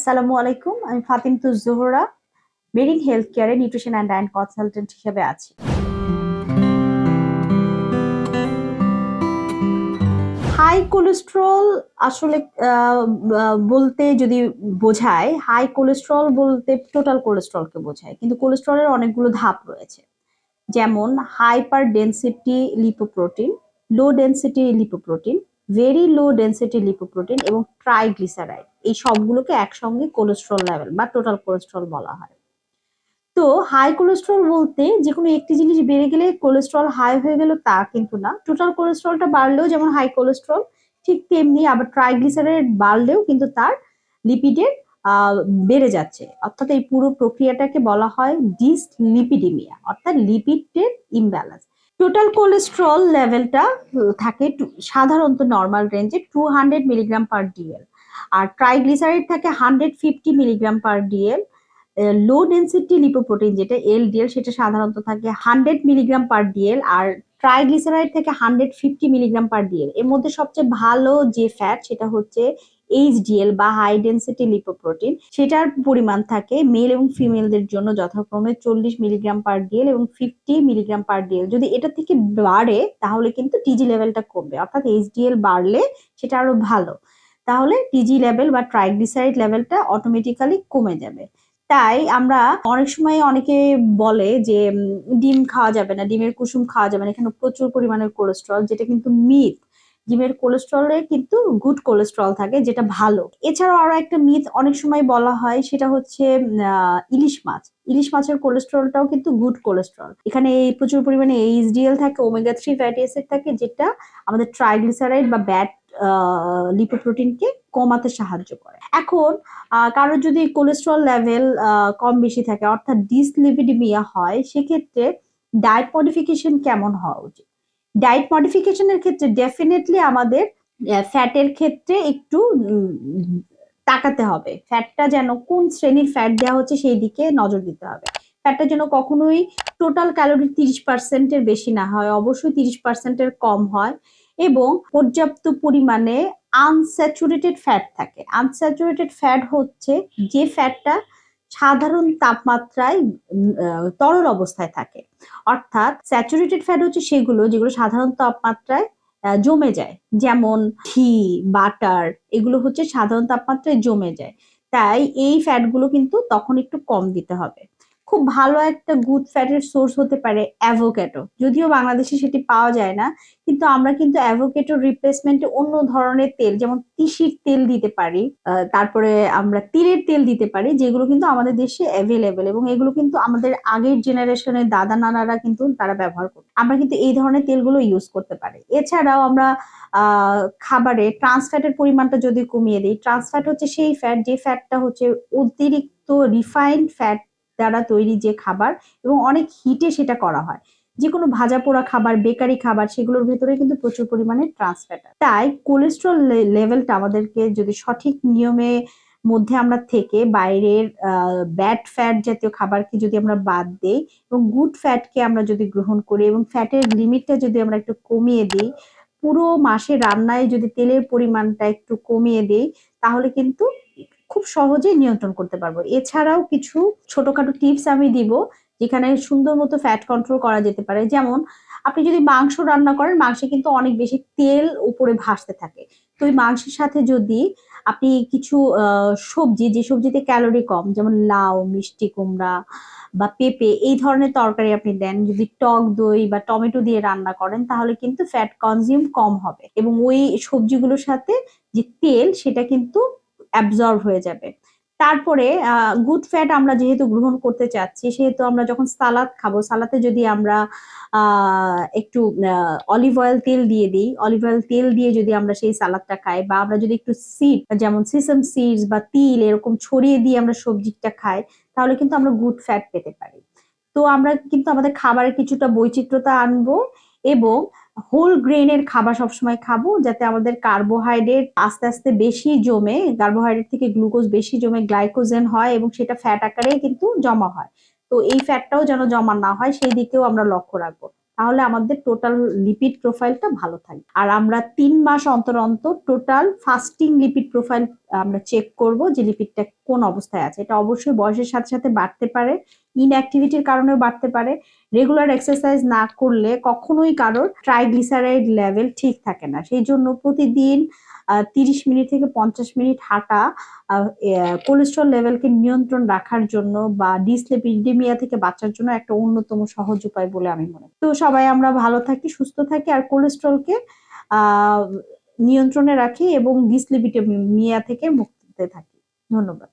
আসসালামু আলাইকুম, আমি ফাতিম তুজ জোহরা মেরিন হেলথ কেয়ারে নিউট্রিশন অ্যান্ড ডায়েট কনসালটেন্ট হিসেবে আছি। হাই কোলেস্ট্রল আসলে বলতে যদি বোঝায় হাই কোলেস্ট্রল বলতে টোটাল কোলেস্ট্রলকে বোঝায়, কিন্তু কোলেস্ট্রলের অনেকগুলো ধাপ রয়েছে। যেমন hyper density lipoprotein low density lipoprotein very low density lipoprotein এবং ট্রাইগ্লিসারাইড এই সবগুলোকে একসঙ্গে কোলেস্ট্রল লেভেল বা টোটাল কোলেস্ট্রল বলা হয়। তো হাই কোলেস্ট্রল বলতে যে কোনো একটি জিনিস বেড়ে গেলে কোলেস্ট্রল হাই হয়ে গেল তা কিন্তু না। টোটাল কোলেস্ট্রলটা বাড়লেও যেমন হাই কোলেস্ট্রল ঠিক তেমনি আবার ট্রাইগ্লিসারাইড বাড়লেও কিন্তু তার লিপিডের বেড়ে যাচ্ছে। অর্থাৎ এই পুরো প্রক্রিয়াটাকে বলা হয় ডিসলিপিডিমিয়া অর্থাৎ লিপিডের ইমব্যালেন্স টোটাল কোলেস্ট্রল লেভেলটা থাকে সাধারণত নর্মাল রেঞ্জে two hundred milligram per DL আর ট্রাইগ্লিসারাইড থাকে hundred fifty milligram per DL low density lipoprotein যেটা এলডিএল, সেটা সাধারণত থাকে হান্ড্রেড মিলিগ্রাম পার ডিএল আর ট্রাইগ্লিসারাইড থেকে hundred fifty milligram per DL. এর মধ্যে সবচেয়ে ভালো যে ফ্যাট সেটা হচ্ছে এইচডিএল বা হাই ডেন্সিটি লিপোপ্রোটিন সেটার পরিমাণ থাকে মেল এবং ফিমেলদের জন্য যথাক্রমে চল্লিশ মিলিগ্রাম পার ডিএল এবং ফিফটি মিলিগ্রাম পার ডিএল। যদি এটা থেকে বাড়ে, তাহলে কিন্তু টিজি লেভেলটা কমবে। অর্থাৎ এইচডিএল বাড়লে সেটা আরও ভালো। তাহলে টিজি লেভেল বা ট্রাইগ্লিসারাইড লেভেলটা অটোমেটিক্যালি কমে যাবে। তাই আমরা অনেক সময় অনেকে বলে যে ডিম খাওয়া যাবে না, ডিমের কুসুম খাওয়া যাবে না, এখানে প্রচুর পরিমাণের কোলেস্ট্রল যেটা কিন্তু মিথ ডিমের কোলেস্ট্রলে কিন্তু গুড কোলেস্ট্রল থাকে, যেটা ভালো। এছাড়াও আরও একটা মিথ অনেক সময় বলা হয়, সেটা হচ্ছে ইলিশ মাছ। ইলিশ মাছের কোলেস্ট্রলটাও কিন্তু গুড কোলেস্ট্রল এখানে প্রচুর পরিমাণে এইচডিএল থাকে ওমেগা থ্রি ফ্যাটি অ্যাসিড থাকে, যেটা আমাদের ট্রাইগ্লিসারাইড বা ব্যাড লিপোপ্রোটিনকে কমাতে সাহায্য করে। এখন কারোর যদি কোলেস্ট্রল লেভেল কম বেশি থাকে, অর্থাৎ ডিসলিপিডিমিয়া হয়, সেক্ষেত্রে ডায়েট মডিফিকেশন কেমন হওয়া উচিত? ডায়েট মডিফিকেশনের ক্ষেত্রে ডেফিনেটলি আমাদের ফ্যাটের ক্ষেত্রে একটু তাকাতে হবে। ফ্যাটটা যেন কোন শ্রেণির ফ্যাট দেওয়া হচ্ছে সেই দিকে নজর দিতে হবে। ফ্যাটটা যেন কখনোই টোটাল ক্যালোরি তিরিশ পার্সেন্টের বেশি না হয়, অবশ্যই তিরিশ পার্সেন্টের কম হয়। এবং পর্যাপ্ত পরিমাণে আনস্যাচুরেটেড ফ্যাট থাকে। আনস্যাচুরেটেড ফ্যাট হচ্ছে যে ফ্যাটটা সাধারণ তাপমাত্রায় তরল অবস্থায় থাকে। অর্থাৎ স্যাচুরেটেড ফ্যাট হচ্ছে সেগুলো যেগুলো সাধারণ তাপমাত্রায় জমে যায়। যেমন ঘি বাটার এগুলো হচ্ছে সাধারণ তাপমাত্রায় জমে যায়। তাই এই ফ্যাটগুলো কিন্তু তখন একটু কম দিতে হবে। খুব ভালো একটা গুড ফ্যাটের সোর্স হতে পারে অ্যাভোক্যাটো যদিও বাংলাদেশে সেটি পাওয়া যায় না, কিন্তু আমরা কিন্তু অ্যাভোকেটোর রিপ্লেসমেন্টে অন্য ধরনের তেল, যেমন তিসির তেল দিতে পারি তারপরে আমরা তিলের তেল দিতে পারি, যেগুলো কিন্তু আমাদের দেশে অ্যাভেলেবেল এবং এগুলো কিন্তু আমাদের আগের জেনারেশনের দাদা নানারা কিন্তু তারা ব্যবহার করত। আমরা কিন্তু এই ধরনের তেলগুলো ইউজ করতে পারি। এছাড়াও আমরা খাবারে ট্রান্সফ্যাটের পরিমাণটা যদি কমিয়ে দিই ট্রান্সফ্যাট হচ্ছে সেই ফ্যাট যে ফ্যাটটা হচ্ছে অতিরিক্ত রিফাইন্ড ফ্যাট দ্বারা তৈরি যে খাবার এবং অনেক হিটে সেটা করা হয়। যে কোনো ভাজা পোড়া খাবার, বেকারি খাবার, সেগুলোর ভেতরে কিন্তু প্রচুর পরিমাণে ট্রান্সফ্যাট তাই কোলেস্ট্রল লেভেলটা আমাদেরকে যদি সঠিক নিয়মে মধ্যে আমরা থেকে বাইরের ব্যাড ফ্যাট জাতীয় খাবারকে যদি আমরা বাদ দেই এবং গুড ফ্যাটকে আমরা যদি গ্রহণ করি এবং ফ্যাটের লিমিটটা যদি আমরা একটু কমিয়ে দিই, পুরো মাসে রান্নায় যদি তেলের পরিমাণটা একটু কমিয়ে দিই, তাহলে কিন্তু খুব সহজেই নিয়ন্ত্রণ করতে পারব। এছাড়াও কিছু ছোটখাটো টিপস আমি দিব, যেখানে সুন্দর মতো ফ্যাট কন্ট্রোল করা যেতে পারে। যেমন, আপনি যদি মাংস রান্না করেন, মাংসে কিন্তু অনেক বেশি তেল উপরে ভাসতে থাকে। তো ওই মাংসের সাথে যদি আপনি কিছু সবজি, যে সবজিতে ক্যালোরি কম, যেমন লাউ, মিষ্টি কুমড়া বা পেঁপে, এই ধরনের তরকারি আপনি দেন। যদি টক দই বা টমেটো দিয়ে রান্না করেন, তাহলে কিন্তু ফ্যাট কনজিউম কম হবে। এবং ওই সবজিগুলোর সাথে যে তেল, সেটা কিন্তু অ্যাবজর্ব হয়ে যাবে। তারপরে গুড ফ্যাট আমরা যেহেতু গ্রহণ করতে চাচ্ছি, সেহেতু আমরা যখন সালাদ খাব সালাতে যদি আমরা একটু অলিভ অয়েল তেল দিয়ে দিই অলিভ অয়েল তেল দিয়ে যদি আমরা সেই সালাদটা খাই বা আমরা যদি একটু সিড যেমন সিসম সিডস বা তিল এরকম ছড়িয়ে দিয়ে আমরা সবজিটা খাই, তাহলে কিন্তু আমরা গুড ফ্যাট পেতে পারি। তো আমরা কিন্তু আমাদের খাবারের কিছুটা বৈচিত্র্যতা আনব এবং হোল গ্রেনের খাবার সবসময় খাব যাতে আমাদের কার্বোহাইড্রেট আস্তে আস্তে বেশি জমে কার্বোহাইড্রেট থেকে গ্লুকোজ বেশি জমে গ্লাইকোজেন হয় এবং সেটা ফ্যাট আকারে কিন্তু জমা হয়। তো এই ফ্যাটটাও যেন জমা না হয়, সেই দিকেও আমরা লক্ষ্য রাখব। তাহলে আমাদের টোটাল লিপিড প্রোফাইলটা ভালো থাকে আর আমরা তিন মাস অন্তর অন্তর টোটাল ফাস্টিং লিপিড প্রোফাইল আমরা চেক করব যে লিপিডটা কোন অবস্থায় আছে। এটা অবশ্যই বয়সের সাথে সাথে বাড়তে পারে ইনঅ্যাক্টিভিটির কারণেও বাড়তে পারে। রেগুলার এক্সারসাইজ না করলে কখনোই কারোর ট্রাইগ্লিসারাইড লেভেল ঠিক থাকে না। সেই জন্য প্রতিদিন তিরিশ মিনিট থেকে পঞ্চাশ মিনিট হাঁটা কোলেস্ট্রল লেভেলকে নিয়ন্ত্রণ রাখার জন্য বা ডিসলেপিডেমিয়া থেকে বাঁচার জন্য একটা অন্যতম সহজ উপায় বলে আমি মনে তো সবাই আমরা ভালো থাকি, সুস্থ থাকি, আর কোলেস্ট্রলকে আহ নিয়ন্ত্রণে রাখি এবং ডিসলিপিডেমিয়া থেকে মুক্তিতে থাকি। ধন্যবাদ।